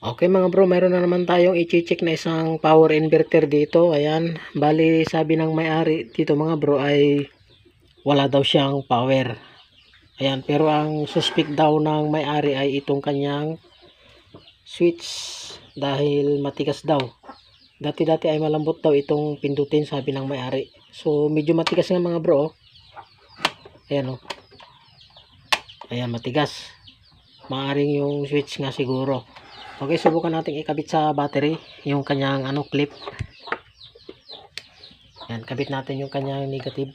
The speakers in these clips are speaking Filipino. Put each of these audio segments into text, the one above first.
Okay mga bro, mayroon na naman tayong i-check na isang power inverter dito. Ayan, bali sabi ng may-ari dito mga bro ay wala daw siyang power. Ayan, pero ang suspect daw ng may-ari ay itong kanyang switch dahil matigas daw. Dati-dati ay malambot daw itong pindutin sabi ng may-ari. So medyo matigas nga mga bro. oh. Ayan oh. Ayan, matigas. Maaring yung switch nga siguro. Okay, subukan natin ikabit sa battery yung kanyang ano clip. Yan, kabit natin yung kanyang negative.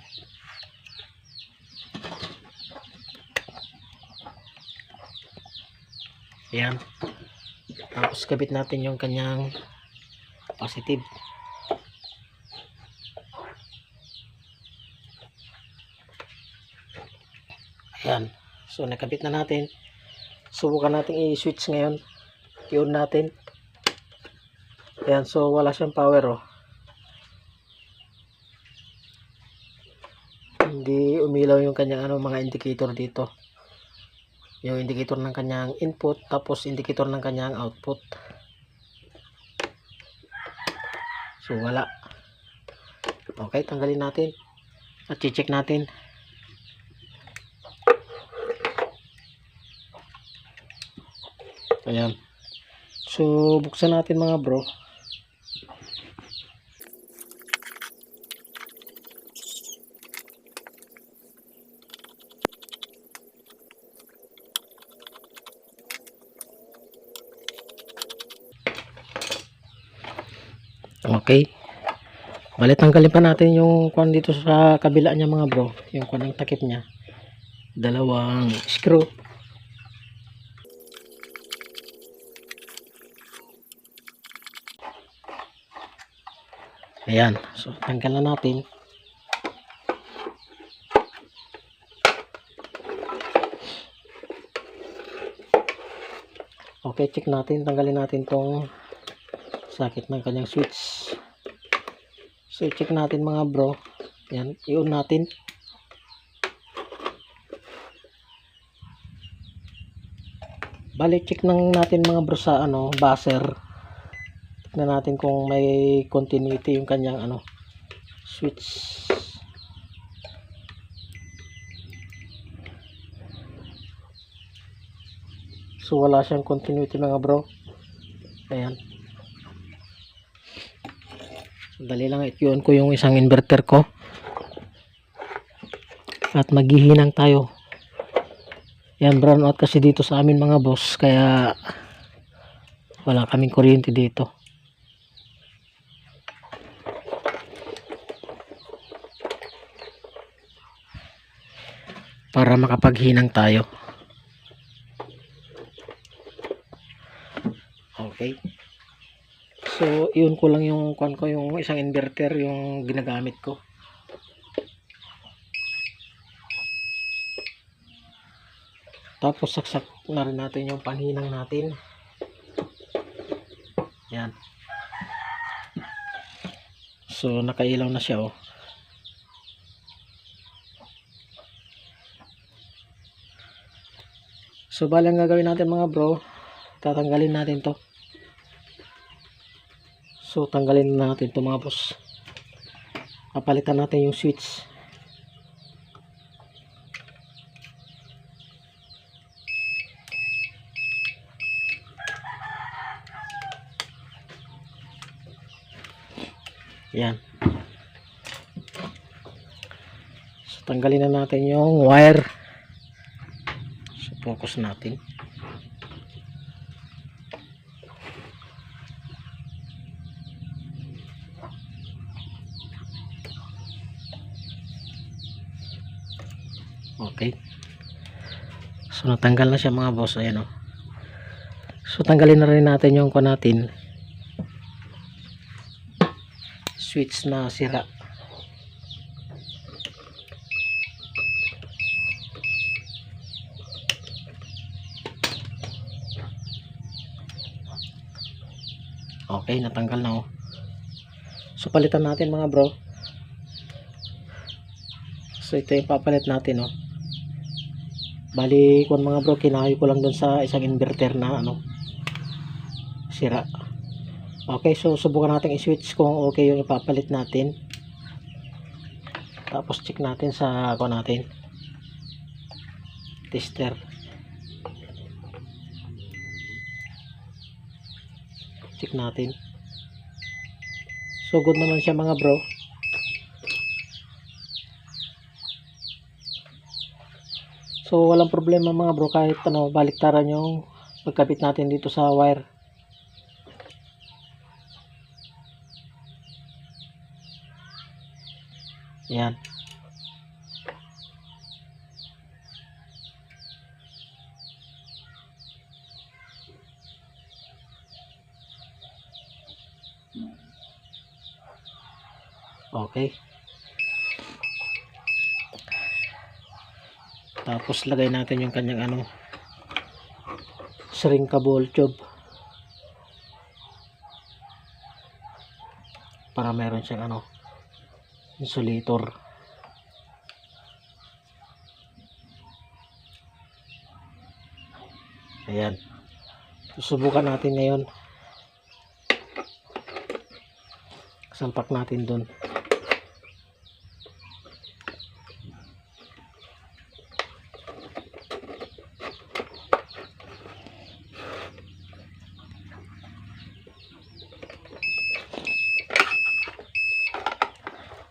Yan. Tapos kabit natin yung kanyang positive. Ayan. So nakabit na natin. Subukan natin i-switch ngayon i-on natin. Ayan so wala siyang power oh. Hindi umilaw yung kanyang ano mga indicator dito. Yung indicator ng kanyang input tapos indicator ng kanyang output. So wala. Okay tanggalin natin. At check natin. Ayan So, buksan natin mga bro. Okay. Bali tanggalin pa natin yung kwan dito sa kabila niya mga bro. Yung kwan ng takip niya. Dalawang screw. Ayan. So, tanggal na natin. Okay, check natin. Tanggalin natin tong sakit ng kanyang switch. So, check natin mga bro. Ayan. I-on natin. Bali, check nang natin mga bro sa ano, buzzer tignan natin kung may continuity yung kanyang ano switch. So wala siyang continuity mga bro. Ayan. Dali lang i-on ko yung isang inverter ko. At maghihinang tayo. Yan brown out kasi dito sa amin mga boss. Kaya wala kaming kuryente dito para makapaghinang tayo. Okay. So, yun ko lang yung kwan ko, yung isang inverter yung ginagamit ko. Tapos saksak na rin natin yung panhinang natin. Yan. So, nakailaw na siya oh. So, bali ang gagawin natin mga bro, tatanggalin natin to. So, tanggalin na natin to mga boss. Papalitan natin yung switch. Yan. So, tanggalin na natin yung wire. Focus natin. Okay. So, natanggal na siya mga boss. Ayan o. So, tanggalin na rin natin yung ko natin. Switch na sira. Okay, natanggal na oh. So palitan natin mga bro. So ito yung papalit natin oh. Bali, kung mga bro, kinahoy ko lang doon sa isang inverter na ano. sira. Okay, so subukan natin i-switch kung okay yung ipapalit natin. Tapos check natin sa ako natin. Tester. Check natin. So good naman siya mga bro. So walang problema mga bro kahit ano baliktaran yung pagkabit natin dito sa wire. Yan. Okay. Tapos lagay natin yung kanyang ano shrinkable tube. Para meron siyang ano insulator. Ayan. Susubukan natin ngayon. Sampak natin doon.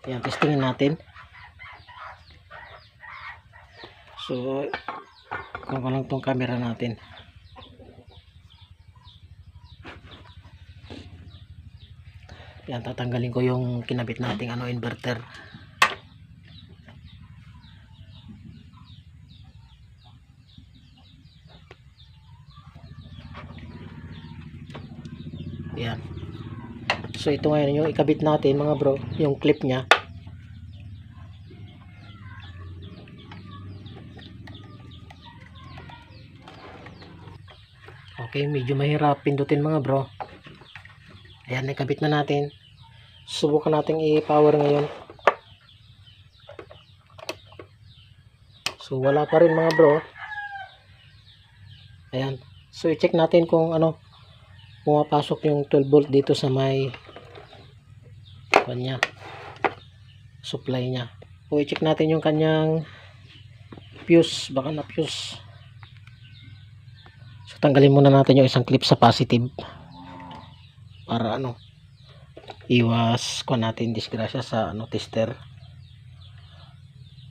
Ayan, testingin natin. So, kung lang tong camera natin. Yan, tatanggalin ko yung kinabit nating ano, inverter. Yan. So ito ngayon yung ikabit natin mga bro, yung clip niya. Okay, medyo mahirap pindutin mga bro. Ayan, nakabit na natin. Subukan natin i-power ngayon. So wala pa rin mga bro. Ayan. So i-check natin kung ano pumapasok yung 12 volt dito sa may kanya supply niya o i-check natin yung kanyang fuse baka na fuse tanggalin muna natin yung isang clip sa positive para ano iwas ko natin disgrasya sa ano tester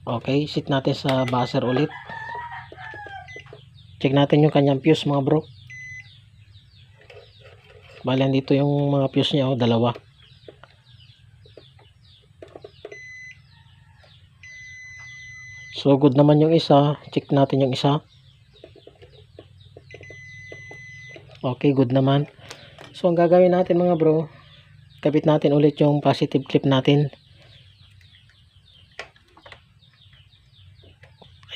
okay sit natin sa buzzer ulit check natin yung kanyang fuse mga bro Bali, dito yung mga fuse niya, oh, dalawa. So, good naman yung isa. Check natin yung isa. Okay, good naman. So, ang gagawin natin mga bro, kabit natin ulit yung positive clip natin.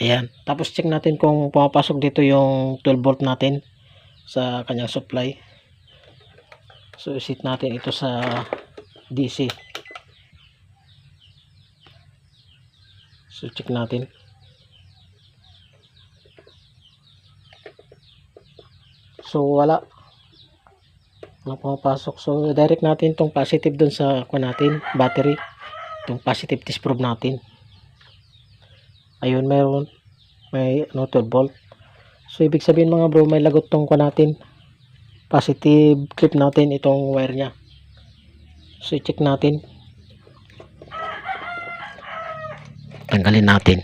Ayan. Tapos, check natin kung pumapasok dito yung 12 volt natin sa kanyang supply. So, isit natin ito sa DC. So, check natin. So, wala. Wala pumapasok. So, direct natin itong positive dun sa kuha natin, battery. Itong positive disprove natin. Ayun, meron. May ano, 12 volt. So, ibig sabihin mga bro, may lagot tong kuha natin positive clip natin itong wire nya so i-check natin tanggalin natin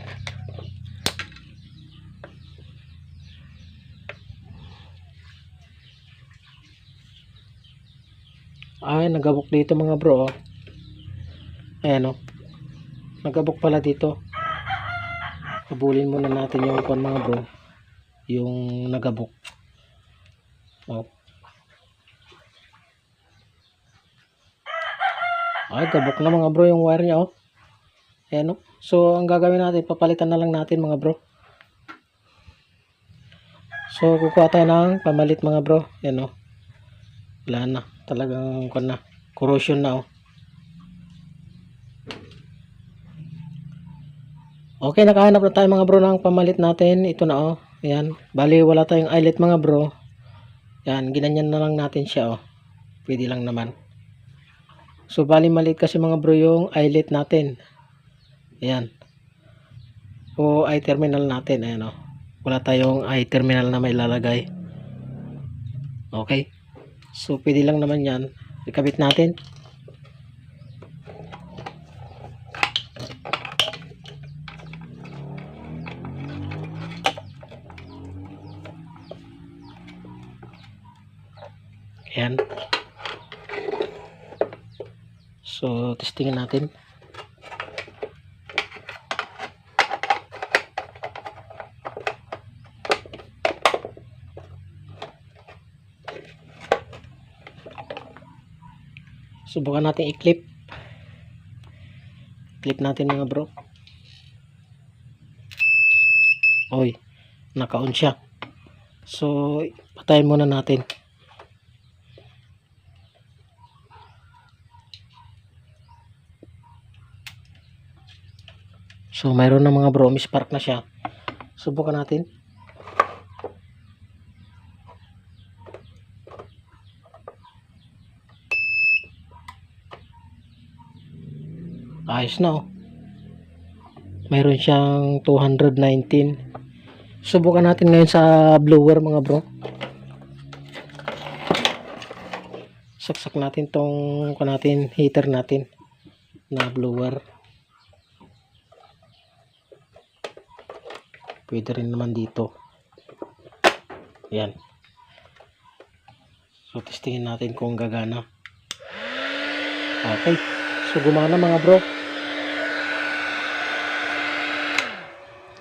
ay nagabok dito mga bro oh. ayan oh nagabok pala dito habulin muna natin yung kon mga bro yung nagabok oh Ay, gabok na mga bro yung wire niya, oh. Ayan, oh. So, ang gagawin natin, papalitan na lang natin mga bro. So, kukuha tayo ng pamalit mga bro. Ayan, oh. Wala na. Talagang, kung na. Corrosion na, oh. Okay, nakahanap na tayo mga bro ng pamalit natin. Ito na, oh. Ayan. Bali, wala tayong eyelet mga bro. Yan, ginanyan na lang natin siya, oh. Pwede lang naman. So, bali maliit kasi mga bro yung eyelet natin. Ayan. O eye terminal natin, ayan, oh. Wala tayong eye terminal na may lalagay. Okay. So, pwede lang naman yan. Ikabit natin. Ayan. So, testingin natin. Subukan natin i-clip. Clip natin mga bro. Oy, naka-on siya. So, patayin muna natin. So, mayroon na mga bro, spark na siya. Subukan natin. Ayos na oh. Mayroon siyang 219. Subukan natin ngayon sa blower mga bro. Saksak natin tong ko natin heater natin na blower. Pwede rin naman dito. Yan. So, testingin natin kung gagana. Okay. So, gumana mga bro.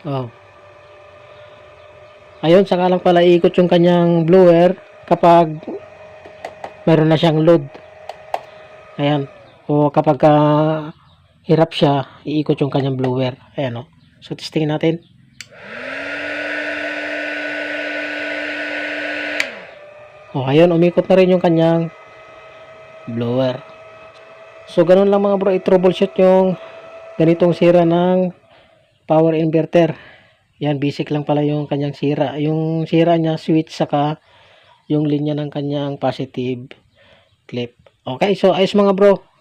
Oh. Ayun, saka lang pala ikot yung kanyang blower kapag meron na siyang load. Ayan. O kapag ka hirap siya, iikot yung kanyang blower. Ayan o. So, testingin natin. O, ayun, umikot na rin yung kanyang blower. So, ganun lang mga bro, i-troubleshoot yung ganitong sira ng power inverter. Yan, basic lang pala yung kanyang sira. Yung sira niya, switch, saka yung linya ng kanyang positive clip. Okay, so ayos mga bro.